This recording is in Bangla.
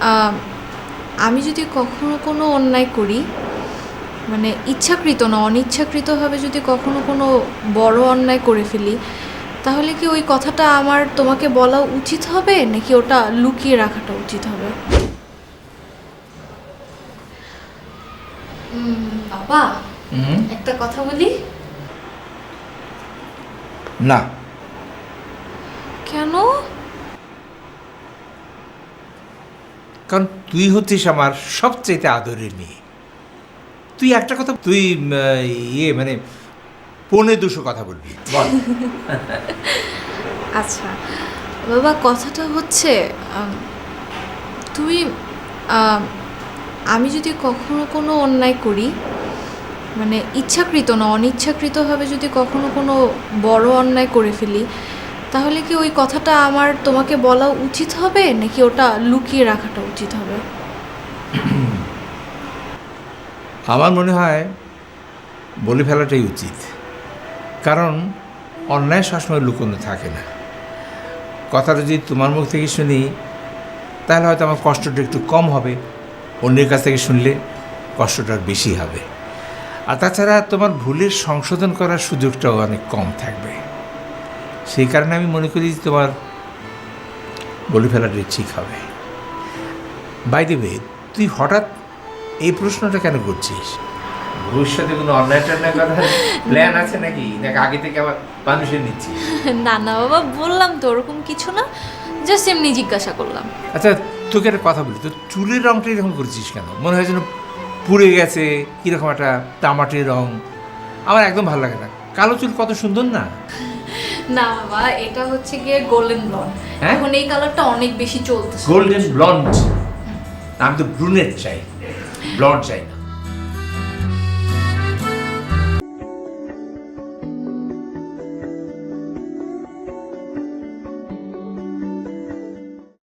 আম, যদি কখনো কোনো অন্যায় করি মানে ইচ্ছাকৃত না অনিচ্ছাকৃতভাবে যদি কখনো কোনো বড় অন্যায় করে ফেলি তাহলে কি ওই কথাটা আমার তোমাকে বলা উচিত হবে নাকি ওটা লুকিয়ে রাখাটা উচিত হবে? বাবা একটা কথা বলি? না। কেন? কারণ তুই হচ্ছিস আমার সবচেয়ে আদরের মেয়ে। তুই একটা কথা, তুই ইয়ে মানে পৌনে দুশো কথা বলবি। বল। আচ্ছা বাবা, কথাটা হচ্ছে তুই আমি যদি কখনো কোনো অন্যায় করি মানে ইচ্ছাকৃত না, অনিচ্ছাকৃতভাবে যদি কখনো কোনো বড় অন্যায় করে ফেলি তাহলে কি ওই কথাটা আমার তোমাকে বলা উচিত হবে, নাকি ওটা লুকিয়ে রাখাটা উচিত হবে? আমার মনে হয় বলে ফেলাটাই উচিত। কারণ অন্যায় সবসময় লুকোনো থাকে না। কথাটা যদি তোমার মুখ থেকে শুনি, তাহলে হয়তো আমার কষ্টটা একটু কম হবে। অন্যের কাছ থেকে শুনলে কষ্টটা বেশি হবে। আর তাছাড়া তোমার ভুলের সংশোধন করার সুযোগটাও অনেক কম থাকবে। সেই কারণে আমি মনে করি যে তোমার বলে ফেলাটাই ঠিক হবে। বাই দেবে তুই হঠাৎ এই প্রশ্নটা কেন করছিস? ভবিষ্যতে কোনো অন্যায় টন্যায় করার প্ল্যান আছে নাকি? নাকি আগে থেকে আবার মানুষের নিচ্ছি। না না বাবা বললাম তো ওরকম কিছু না। জাস্ট এমনি জিজ্ঞাসা করলাম। আচ্ছা তোকে একটা কথা বলি তো চুলের রংটা এরকম করেছিস কেন? মনে হয় যেন পুড়ে গেছে কীরকম একটা টামাটের রং। আমার একদম ভালো লাগে না। কালো চুল কত সুন্দর না? না বাবা এটা হচ্ছে গিয়ে গোল্ডেন ব্লন্ড হ্যাঁ? এখন এই কালারটা অনেক বেশি চলতেছে। গোল্ডেন ব্লন্ড আমি তো ব্রুনেট চাই। ব্লন্ড চাই না।